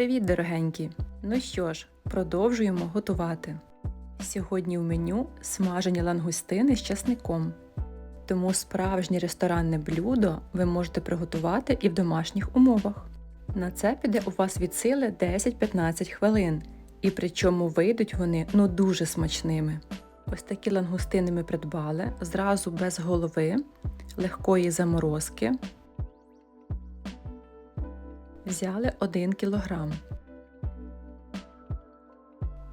Привіт, дорогенькі! Ну що ж, продовжуємо готувати. Сьогодні в меню смажені лангустини з часником. Тому справжнє ресторанне блюдо ви можете приготувати і в домашніх умовах. На це піде у вас від сили 10-15 хвилин, і причому вийдуть вони ну дуже смачними. Ось такі лангустини ми придбали зразу без голови, легкої заморозки. Взяли 1 кг.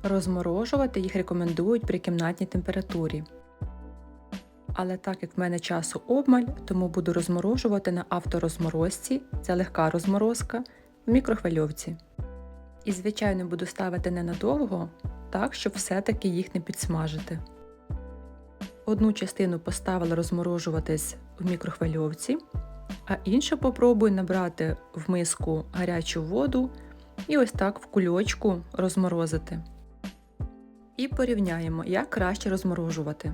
Розморожувати їх рекомендують при кімнатній температурі. Але так як в мене часу обмаль, тому буду розморожувати на авторозморозці, це легка розморозка, в мікрохвильовці. І, звичайно, буду ставити ненадовго, так, щоб все-таки їх не підсмажити. Одну частину поставила розморожуватись в мікрохвильовці, а іншу попробую набрати в миску гарячу воду і ось так в кульочку розморозити. І порівняємо, як краще розморожувати.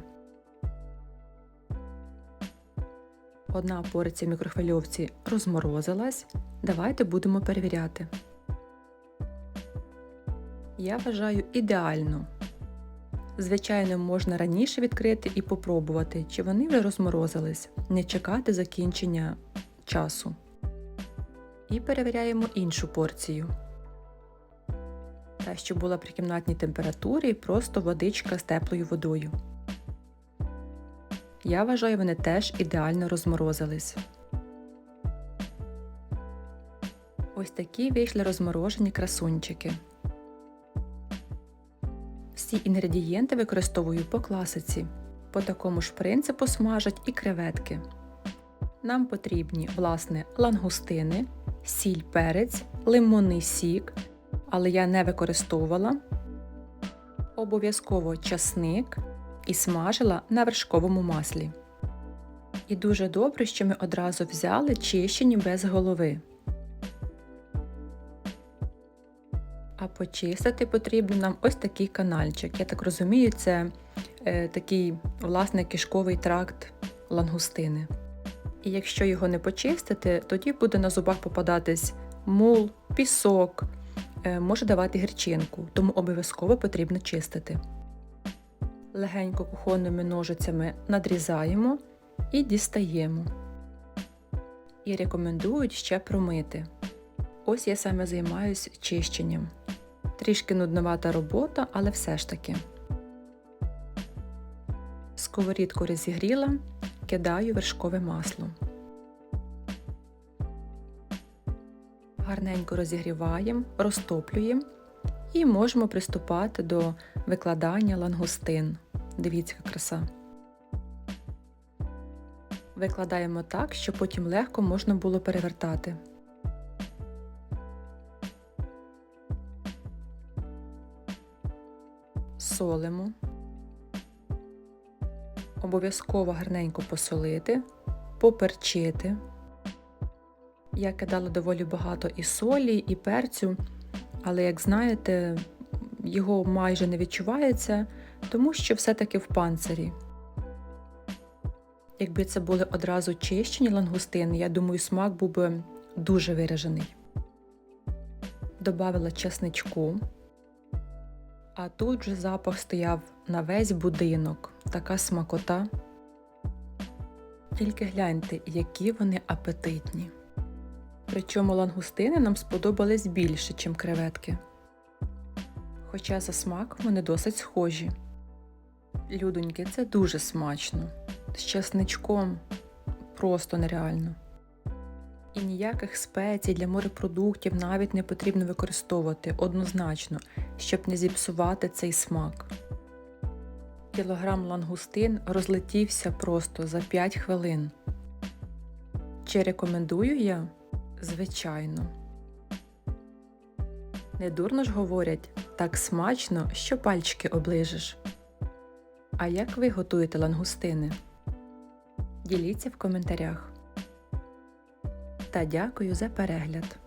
Одна порція мікрохвильовці розморозилась. Давайте будемо перевіряти. Я вважаю ідеально. Звичайно, можна раніше відкрити і попробувати, чи вони вже розморозились, не чекати закінчення часу. І перевіряємо іншу порцію. Та, що була при кімнатній температурі, просто водичка з теплою водою. Я вважаю, вони теж ідеально розморозились. Ось такі вийшли розморожені красунчики. Всі інгредієнти використовую по класиці. По такому ж принципу смажать і креветки. Нам потрібні, власне, лангустини, сіль перець, лимонний сік, але я не використовувала. Обов'язково часник і смажила на вершковому маслі. І дуже добре, що ми одразу взяли чищені без голови. А почистити потрібно нам ось такий канальчик. Я так розумію, це е, такий власне кишковий тракт лангустини. І якщо його не почистити, тоді буде на зубах попадатись мул, пісок, е, може давати гірчинку, тому обов'язково потрібно чистити. Легенько кухонними ножицями надрізаємо і дістаємо. І рекомендують ще промити. Ось я саме займаюся чищенням. Трішки нудновата робота, але все ж таки. Сковорідку розігріла, кидаю вершкове масло. Гарненько розігріваємо, розтоплюємо і можемо приступати до викладання лангустин. Дивіться, яка краса. Викладаємо так, щоб потім легко можна було перевертати. Солимо. Обов'язково гарненько посолити, поперчити. Я кидала доволі багато і солі, і перцю, але, як знаєте, його майже не відчувається, тому що все-таки в панцирі. Якби це були одразу чищені лангустини, я думаю, смак був би дуже виражений. Добавила чесничку, а тут же запах стояв на весь будинок, така смакота. Тільки гляньте, які вони апетитні. Причому лангустини нам сподобались більше, ніж креветки. Хоча за смаком вони досить схожі. Людоньки, це дуже смачно. З часничком просто нереально. І ніяких спецій для морепродуктів навіть не потрібно використовувати однозначно, щоб не зіпсувати цей смак. Кілограм лангустин розлетівся просто за 5 хвилин. Чи рекомендую я? Звичайно. Недурно ж говорять так смачно, що пальчики оближеш. А як ви готуєте лангустини? Діліться в коментарях. Та дякую за перегляд!